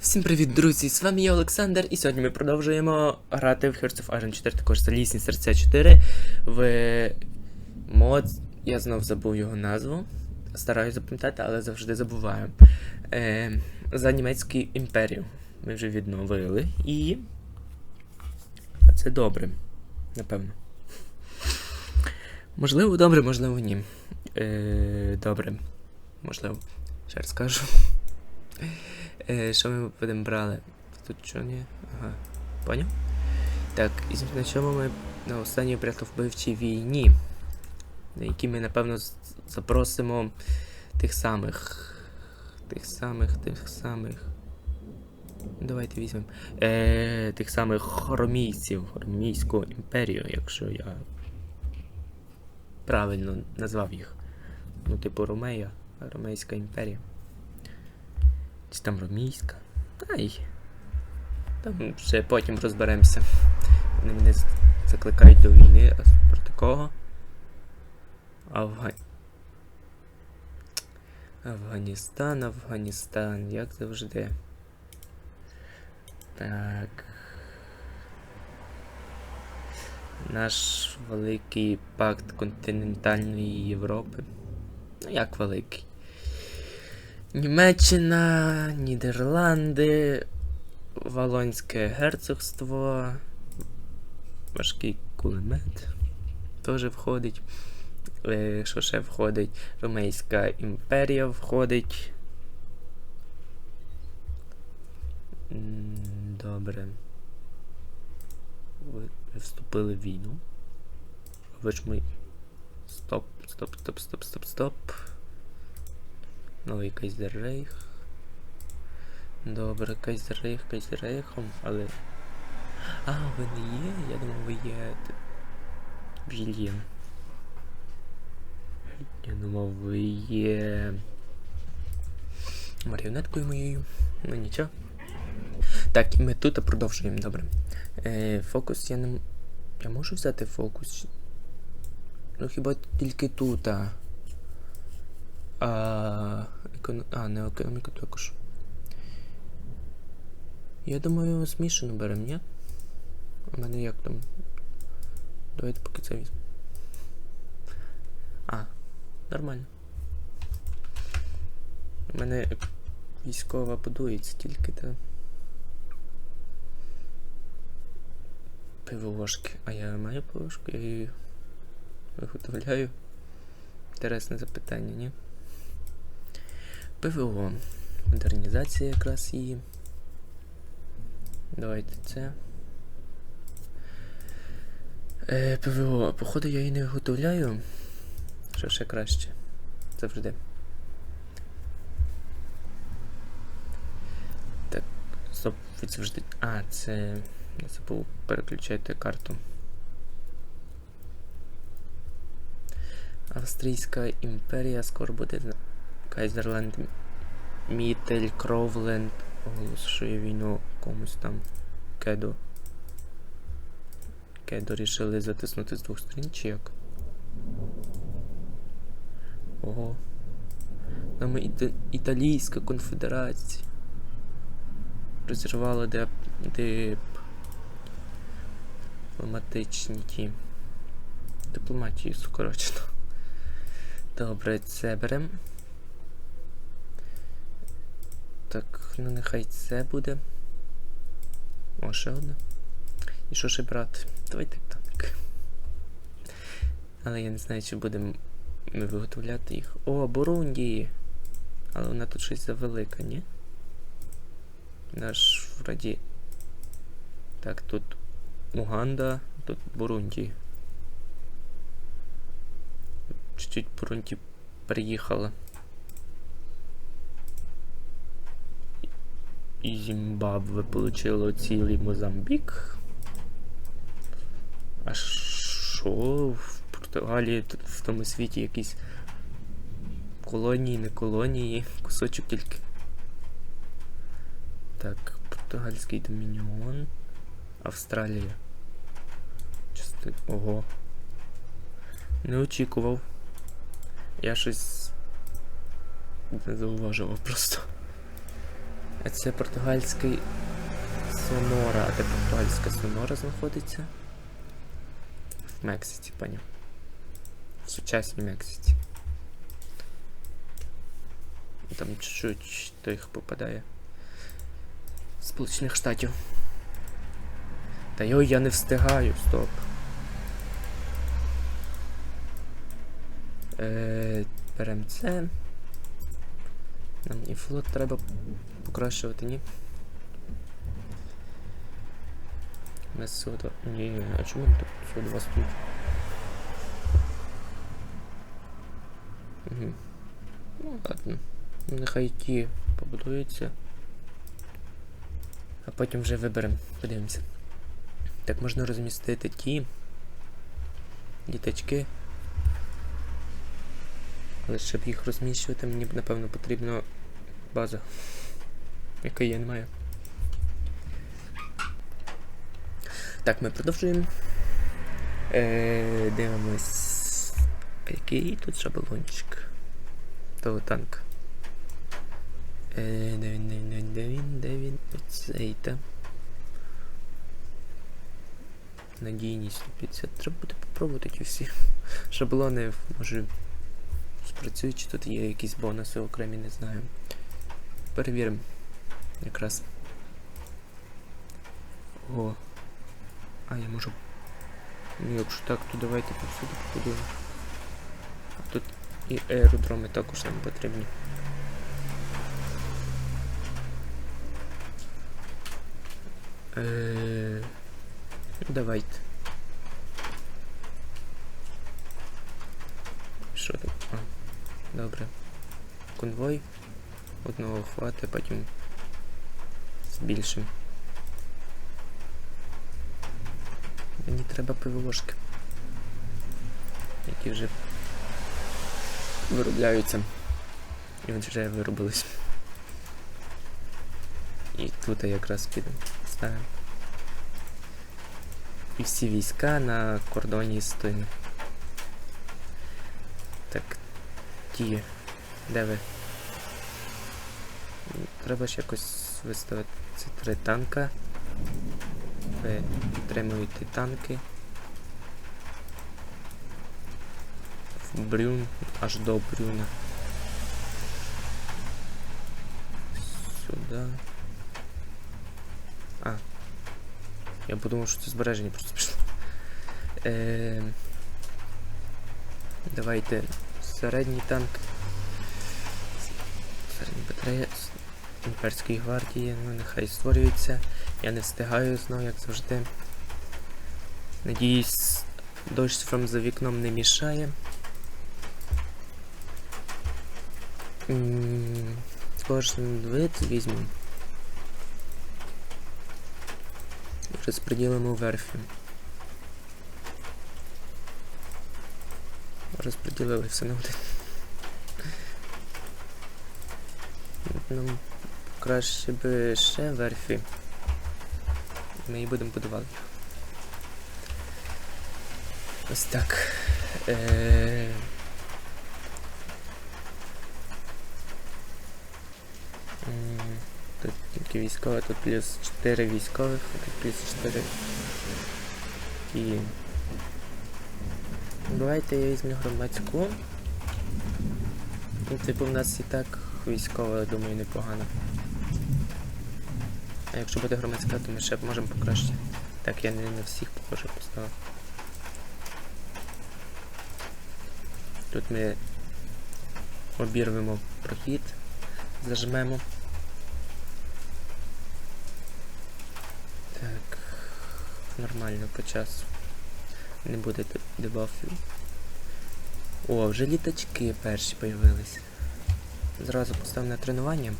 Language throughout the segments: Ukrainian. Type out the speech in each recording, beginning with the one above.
Всім привіт, друзі! З вами я Олександр, і сьогодні ми продовжуємо грати в Hearts of Iron 4, також Залізні серця 4 в мод. Я знов забув його назву. Стараюсь запам'ятати, але завжди забуваю. Е, за німецьку імперію. Ми вже відновили і. А це добре, напевно. Можливо, добре, можливо, ні. Е, добре. Можливо. Ще раз кажу. Е, що ми будемо брали? Тут що ні? Ага. Поняв? Так, і на чому ми на останній вбивчій війні, на якій ми, напевно, запросимо тих самих. Тих самих, тих самих. Давайте візьмемо. Е, тих самих хоромійців, Хоромійську імперію, якщо я правильно назвав їх. Ну, типу Ромея, Ромейська імперія. Чи там ромійська? Ай. Там ще потім розберемося. Вони мене закликають до війни, а проти кого? Афга... Афганістан, Афганістан, як завжди. Так. Наш великий пакт континентальної Європи. Ну як великий? Німеччина, Нідерланди, Волонське герцогство, важкий кулемет теж входить. Е, Що ще входить? Ромейська імперія входить. Добре. Ви вступили в війну. Ви ж ми. Стоп, стоп, стоп, стоп, стоп, стоп. Новий Кайзеррейх. Добре, Кайзеррейх, Кайзеррейхом, але. А, ви не є? Я думав, ви є. Вільям. Я думав, ви є. Маріонеткою моєю. Ну нічого. Так, і ми тут продовжуємо, добре. Е, фокус я не. Я можу взяти фокус? Ну хіба тільки тут. А... А, економ... а не економіку також. Я думаю, змішану беремо, ні? У мене як там? Давайте поки це візьмемо. А, нормально. У мене військова будується тільки та. ПВОшки. А я маю ПВОшку, я її виготовляю. Інтересне запитання, ні? ПВО. Модернізація якраз її. Давайте це. Е, ПВО. Походу я її не виготовляю. Що ще краще. Завжди. Так, стоп, ви завжди. А, це. Я забув переключати карту. Австрійська імперія скоро буде Кайзерленд Мітель Кровленд оголошує війну комусь там Кедо. Кедо рішили затиснути з двох сторін чи як? Ого. Там іта- Італійська конфедерація. Розірвала де, де дипломатичні ті. Дипломатію скорочено. Добре, це берем. Так, ну нехай це буде. О, ще одне. І що ще брати? Давайте так. Але я не знаю, чи будемо виготовляти їх. О, Бурунді! Але вона тут щось завелика, ні? Наш вроді. Так, тут Уганда, тут Бурунді. Чуть-чуть Бурунді приїхала. І Зімбабве получило цілий Мозамбік. А що в Португалії в тому світі якісь колонії, не колонії, кусочок тільки. Так, португальський домініон. Австралія. Части... Ого. Не очікував. Я щось не зауважував просто. Це португальський Сонора. А де португальська Сонора знаходиться? В Мексиці, поняв. В сучасній Мексиці. Там чуть-чуть їх попадає. Сполучених Штатів. Та його я не встигаю, стоп. Е, берем це. Нам і флот треба покращувати, ні? У нас всього два. Ні, а чому тут всього два стоїть? Угу. Ну, ладно. Нехай ті побудуються. А потім вже виберемо. Подивимося. Так можна розмістити ті діточки. Але щоб їх розміщувати, мені напевно потрібна база. Яка я не маю. Так, ми продовжуємо. Е, дивимось. Який тут шаблончик? Того танк. Е, де він, де він, де він, де він. Оцей та. Надійність 50. Треба буде попробувати ті всі шаблони. Може спрацюють, чи тут є якісь бонуси окремі, не знаю. Перевіримо. Якраз. О. А, я можу. Ну, якщо так, то давайте повсюди побудуємо. А тут і аеродроми також нам потрібні. Е, ну, давайте. Що тут? А, добре. Конвой. Одного хватить, потім збільшимо. Мені треба ПВОшки. Які вже виробляються. І от вже виробились. І тут я якраз підемо. Ставимо. І всі війська на кордоні з тими. Так, ті. Де ви? Треба ж якось виставити ці три танка. Ви підтримуєте танки. В Брюн, аж до Брюна. Сюди. А. Я подумав, що це збереження просто пішло. Е, давайте середній танк. Середній батарея імперської гвардії, ну нехай створюється. Я не встигаю знову, як завжди. Надіюсь, дощ вам за вікном не мішає. Кожен вид візьмемо. Розподілимо верфі. Розподілили все на один. Нам краще би ще верфі. Ми її будемо будувати. Ось так. Е... Тут тільки військове, тут плюс 4 військових, тут плюс 4. І... Давайте я візьму громадську. Ну, типу, в нас і так військова, я думаю, непогано. А якщо буде громадська, то ми ще можемо покращити. Так, я не на всіх похоже поставив. Тут ми обірвемо прохід, зажмемо. Так, нормально по часу. Не буде дебафів. О, вже літачки перші появились. Зразу постав на тренування.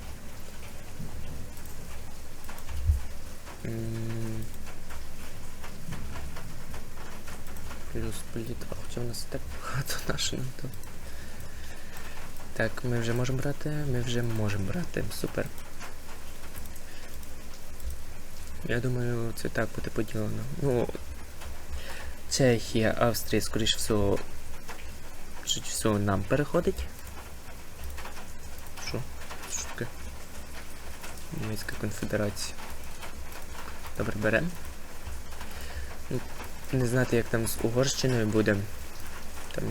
Плюс політва. Хоча у нас так багато то. Так, ми вже можемо брати, ми вже можемо брати. Супер. Я думаю, це так буде поділено. Ну, Чехія, Австрія, скоріш всього, швидше всього нам переходить. Що? Що таке? Німецька конфедерація. Добре, беремо. Ну, Не знати, як там з Угорщиною буде. Там.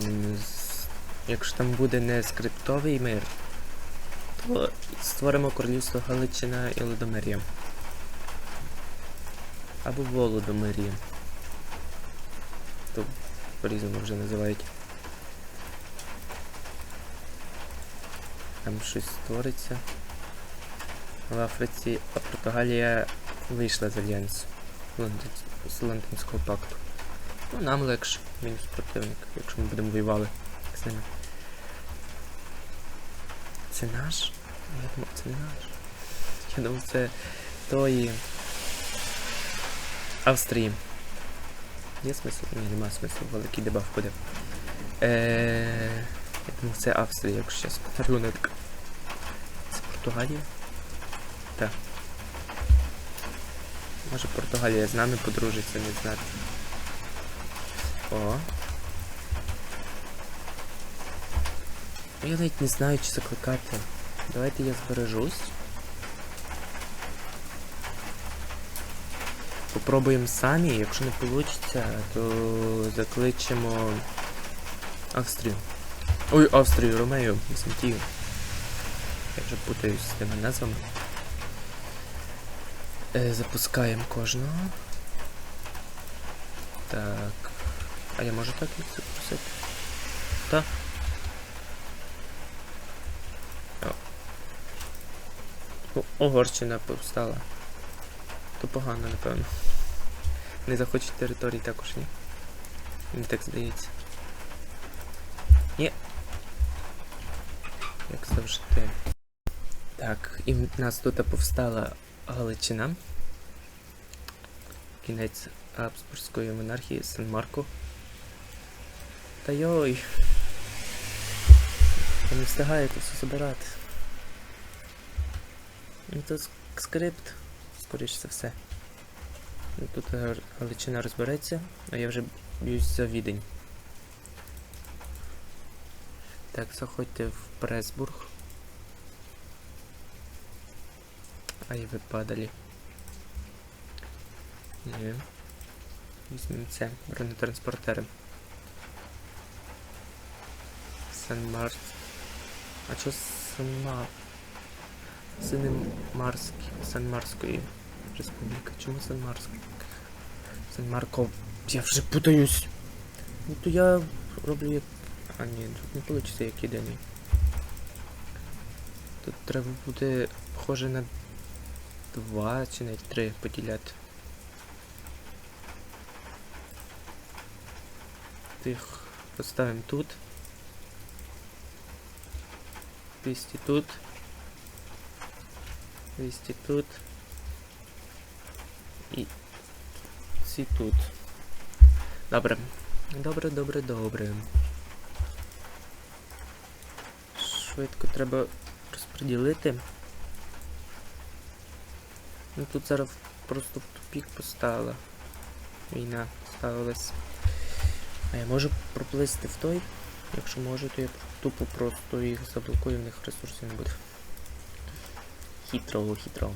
Якщо там буде не скриптовий мир, то створимо королівство Галичина і Лодомир'я. Або Володомир'я. То по-різному вже називають. Там щось створиться в Африці, а Португалія вийшла з альянсу з Лондонського пакту. Ну, нам легше, мінус противник, якщо ми будемо воювали з ними. Це наш? Я думав, це не наш. Я думав, це тої Австрії. Є смисл? Ні, нема смислу, великий дебаф буде. Е, я думав, це Австрія, якщо зараз подарунок. Це Португалія? Так. Може Португалія з нами подружиться, не знати. О. Я навіть не знаю, чи закликати. Давайте я збережусь. Попробуємо самі, якщо не вийде, то закличемо Австрію. Ой, Австрію, Ромею, Візантію. Я вже путаюсь з тими назвами. Е, запускаємо кожного. Так. А я можу так їх запросити? Так. О, Угорщина повстала. То погано, напевно. Не захочуть території також, ні? Мені так здається. Ні. Як завжди. Так, і в нас тут повстала Галичина. Кінець Абсбурзької монархії Сан-Марко. Та йой. Я не встигаю це все забирати. Ну тут скрипт, скоріш за все. Ну, Тут Галичина розбереться, а я вже б'юсь за відень. Так, заходьте в Пресбург. Ай, ви падали. Ні. Візьмемо це, бронетранспортери. Сан-Марс. А чо Сан-Мар? Сини Марські. Сан-Марської республіки. Чому Сан-Марська? Сан-Марко. Я вже путаюсь. Ну то я роблю як. А ні, тут не вийде як єдиний. Тут треба буде похоже на два чи навіть три поділяти. Тих поставимо тут. 200 тут. 200 тут. Ці тут. Добре. Добре, добре, добре. Швидко треба розподілити. Ну тут зараз просто в тупік поставила. Війна ставилась. А я можу проплисти в той? Якщо можу, то я тупо просто їх заблокую, в них ресурсів не буде. Хитро, хитро.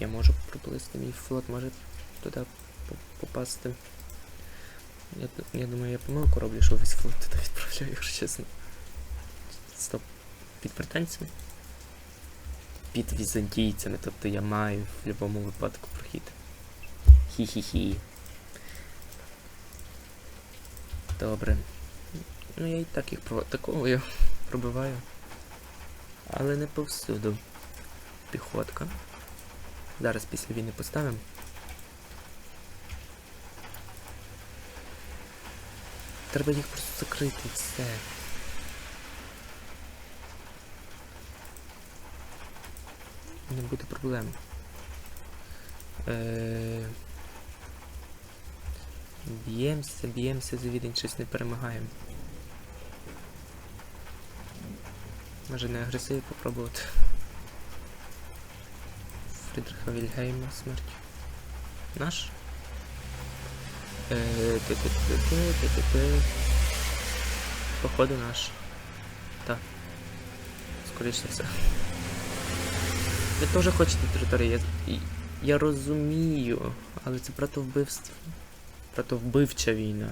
Я можу проплисти, мій флот може туди попасти. Я, я думаю, я помилку роблю, що весь флот туди відправляю, якщо чесно. Стоп. Під британцями? Під візантійцями, тобто я маю в будь-якому випадку прохід. Хі-хі-хі. Добре. Ну я і так їх проатаковую, пробиваю. Але не повсюду. Піхотка. Зараз після війни поставимо. Треба їх просто закрити і все. Не буде проблем. Е... Б'ємося, б'ємося за відень, щось не перемагаємо. Може не агресиві попробувати. Фрідриха Вільгейма смерть. Наш? Е. Походу наш. Так. Скоріше все. Ви теж хочете території. Я, я розумію, але це братовбивство. Братовбивча війна.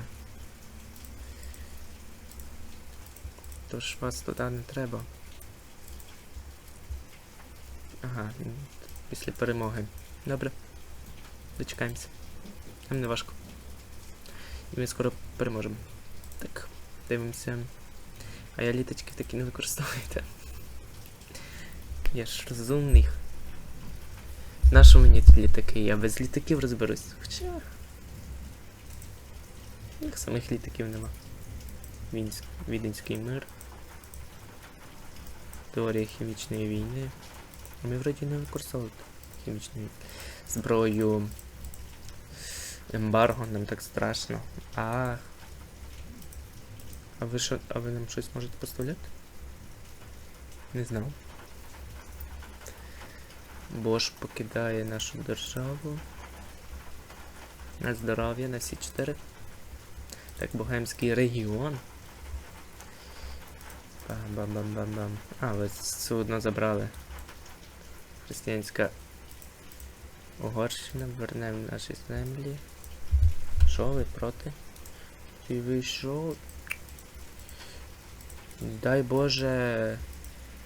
Тож вас туди не треба. Ага, після перемоги. Добре. Дочекаємося. Нам не важко. І ми скоро переможемо. Так, дивимося. А я літочки такі не використовуєте. Я ж розумний. Нащо мені ті літаки? Я без літаків розберусь. Хоча. Їх самих літаків нема. Віденський мир. Теорія хімічної війни. Ми вроді не використовували хімічну зброю. Ембарго, нам так страшно. А. А ви що, а ви нам щось можете поставляти? Не знав. Бош покидає нашу державу. На здоров'я, на всі чотири. Так, Богемський регіон. Бам-бам-бам-бам-бам. А, ви все одно забрали. Християнська Угорщина, вернемо наші землі. Що ви проти? Ти ви що? Дай Боже.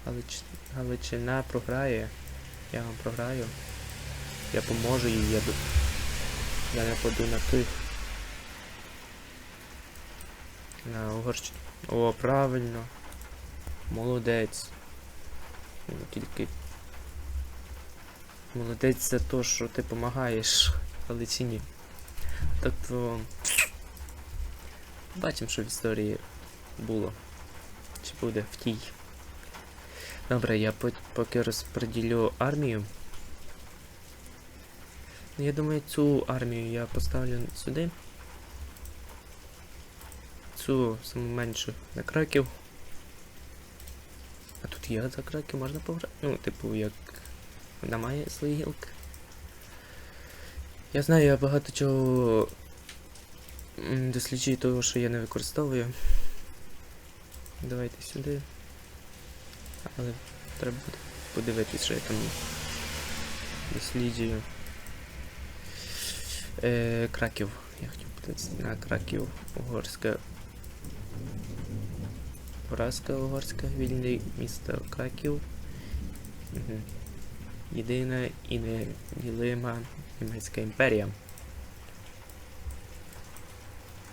Галич... Галичина програє. Я вам програю. Я поможу їй, я, ду- я нападу на тих. На Угорщину. О, правильно. Молодець. Тільки. Молодець за те, що ти допомагаєш Галичині. Тобто. Бачимо, що в історії було. Чи буде в тій. Добре, я по- поки розподілю армію. Ну, Я думаю, цю армію я поставлю сюди. Цю саму меншу на краків. А тут є за краків можна пограти. Ну, типу, як вона має гілки. Я знаю, я багато чого досліджую того, що я не використовую. Давайте сюди. Але треба буде подивитись, що я там досліджую. Е, Краків. Я хотів подивитися на Краків. Угорська. Поразка угорська, вільне місто Краків. Угу. Єдина і неділима німецька імперія.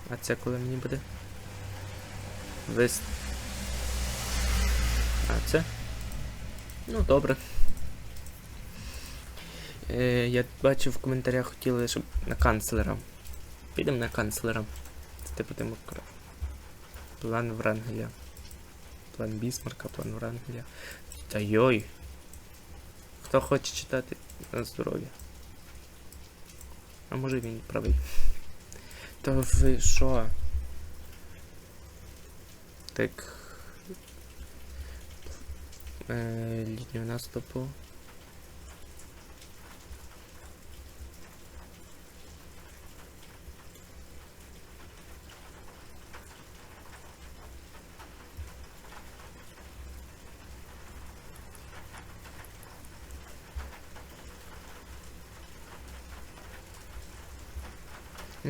А це коли мені буде? Вис... А це? Ну, добре. Е, я бачив в коментарях хотіли, щоб на канцлера. Підемо на канцлера. Це типу демокра. План Врангеля. План Бісмарка, план Врангеля. Та йой. Хто хоче читати на здоров'я? А може він правий. То ви що? Так. Е, літнього наступу.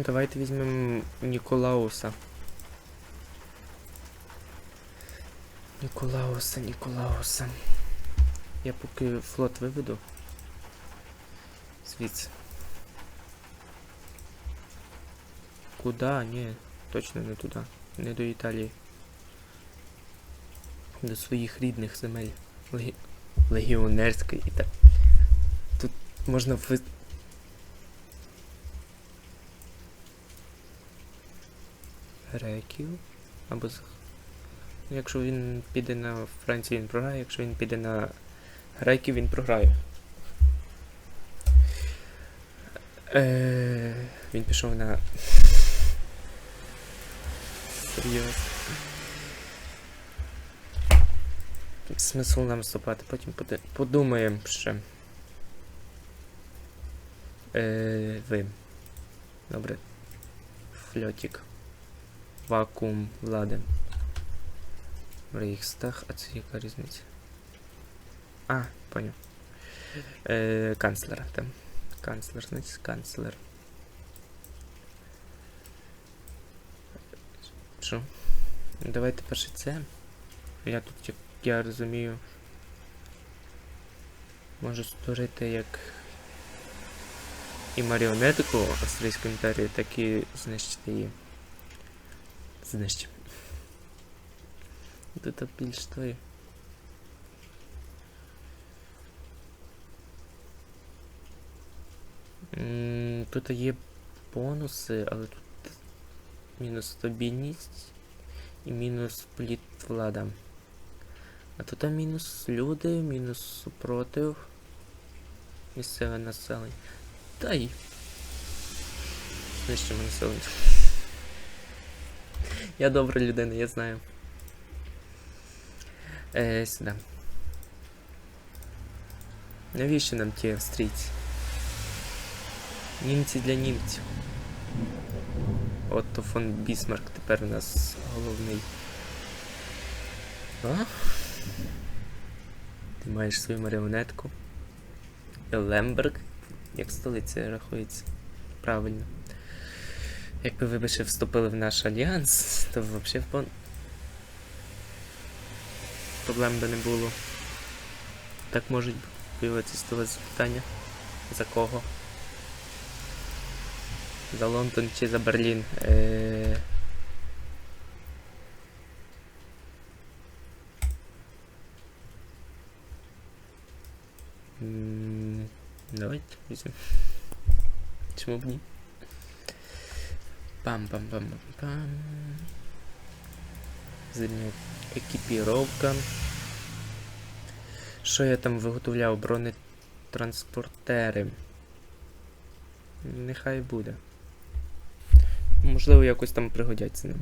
Давайте візьмемо Ніколауса. Ніколауса, Ніколауса. Я поки флот виведу. Звідси. Куда? Ні, точно не туди. Не до Італії. До своїх рідних земель. Легі... Легіонерської і так. Тут можна ви... Греків. Або з... Якщо він піде на Францію, він програє, якщо він піде на греків, він програє. Е, він пішов на. Серйозно. Смисл нам вступати, потім подумаємо ще. Е, ви. Добре. Фльотик. Вакуум влади. Рейхстаг, а це яка різниця? А, поняв. Е, канцлера там. Канцлер, значить канцлер. Що? Давайте перше це. Я тут, як я розумію, можу створити як і маріонетку Австрійської імперії, так і знищити її. Знищимо. Тут більш той. М, Тут є бонуси, але тут мінус стабільність і мінус політ влада. А тут мінус люди, мінус супротив місцеве населення. Та й. Знищимо населення. Я добра людина, я знаю. Е, сюди. Навіщо нам ті австрійці? Німці для німців. Отто фон Бісмарк тепер у нас головний. А? Ти маєш свою маріонетку. Лемберг, як столиця рахується. Правильно. Якби ви ще вступили в наш альянс, то взагалі б проблем би не було. Так можуть появитися до вас запитання. За кого? За Лондон чи за Берлін? Е... Давайте візьмемо. Чому б ні? Пам-пам-пам-пам-пам. Зимня екіпіровка. Що я там виготовляв? Бронетранспортери. Нехай буде. Можливо, якось там пригодяться нам.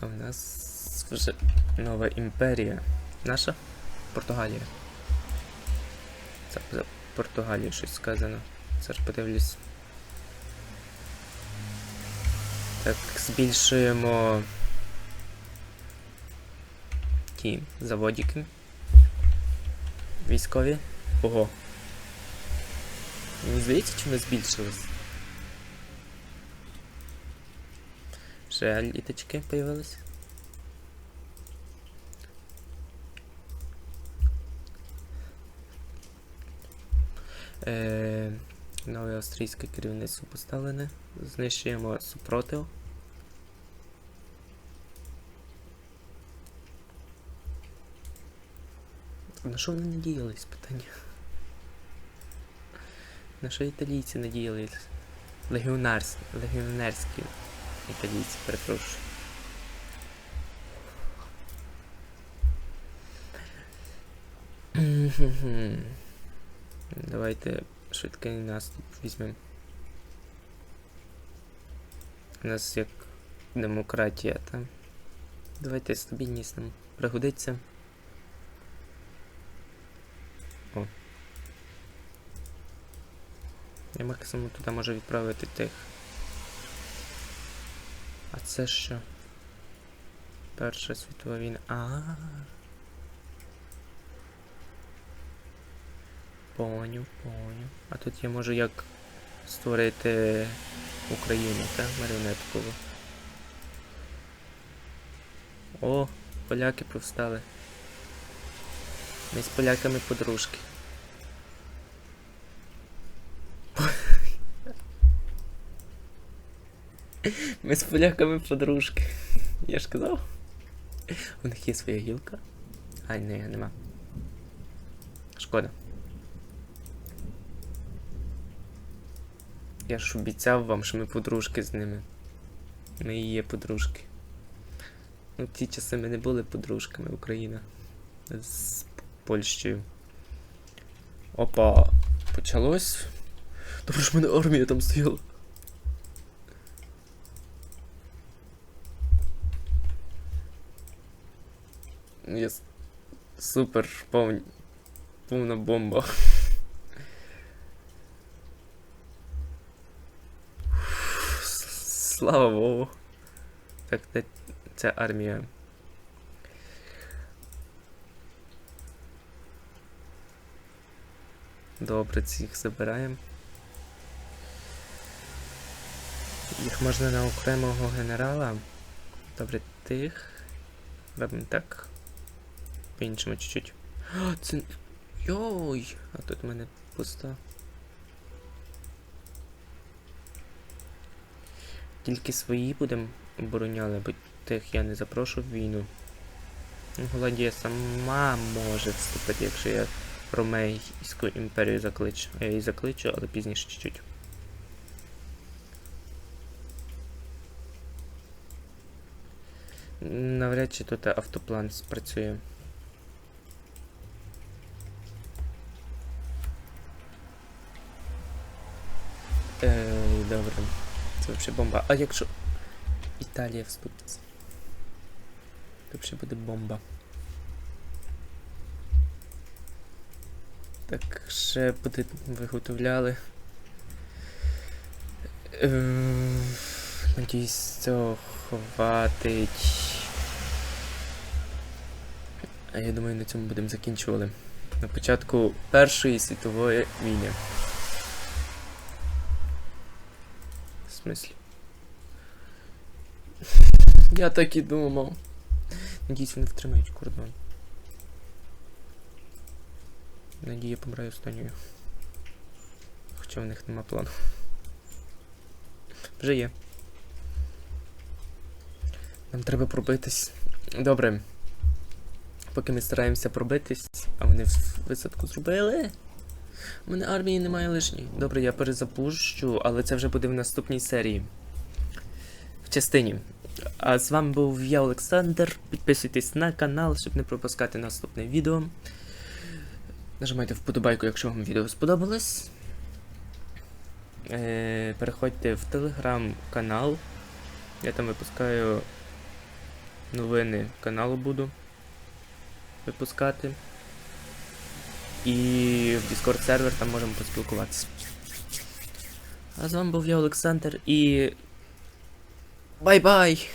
А в нас вже нова імперія. Наша? Португалія. Це за Португалію щось сказано. Зараз подивлюсь. Так, збільшуємо ті заводики. Військові. Ого. Мені здається, чи ми збільшились? Ще літочки появились. Е, нове австрійське керівництво поставлене. Знищуємо супротив. На що вони надіялись, питання? На що італійці надіялись? Легіонарс... Легіонерські італійці, перепрошую. Мгм. Давайте швидкий наступ візьмемо. У нас як демократія, та? Давайте стабільність нам пригодиться. О. Я максимум туди можу відправити тих. А це що? Перша світова війна. А. Поню, поню. А тут я можу як створити Україну, так? Маріонеткову. О, поляки повстали. Ми з поляками подружки. Ми з поляками подружки. Я ж казав. У них є своя гілка. Ай, не, нема. Шкода. Я ж обіцяв вам, що ми подружки з ними. Ми і є подружки. Ну, в ті часи ми не були подружками Україна. З Польщею. Опа, почалось. Добре ж в мене армія там стояла. Є супер повн... повна бомба. Слава Богу. Так де ця армія. Добре, цих забираємо. Їх можна на окремого генерала. Добре, тих. Робимо так. По іншому чуть-чуть. Це... Йой! А тут в мене пусто. Тільки свої будемо обороняли, бо тих я не запрошу в війну. Ну, Голландія сама може вступити, якщо я Ромейську імперію закличу. Я її закличу, але пізніше чуть-чуть. Навряд чи тут автоплан спрацює. Ей, добре. Це взагалі бомба. А якщо Італія вступиться? То взагалі буде бомба. Так, ще буде виготовляли. Е, Надіюсь, цього хватить. А я думаю, на цьому будемо закінчували. На початку Першої світової війни. Смислі? Я так і думав. Надіюсь, вони втримають кордон. Надія помирає останньою. Хоча в них нема плану. Вже є. Нам треба пробитись. Добре. Поки ми стараємося пробитись, а вони висадку зробили. У мене армії немає лишньої. Добре, я перезапущу, але це вже буде в наступній серії. В частині. А з вами був я, Олександр. Підписуйтесь на канал, щоб не пропускати наступне відео. Нажимайте вподобайку, якщо вам відео сподобалось. Е, переходьте в телеграм-канал. Я там випускаю новини каналу буду випускати. І в Discord сервер там можемо поспілкуватися. А з вами був я, Олександр, і. Бай-бай!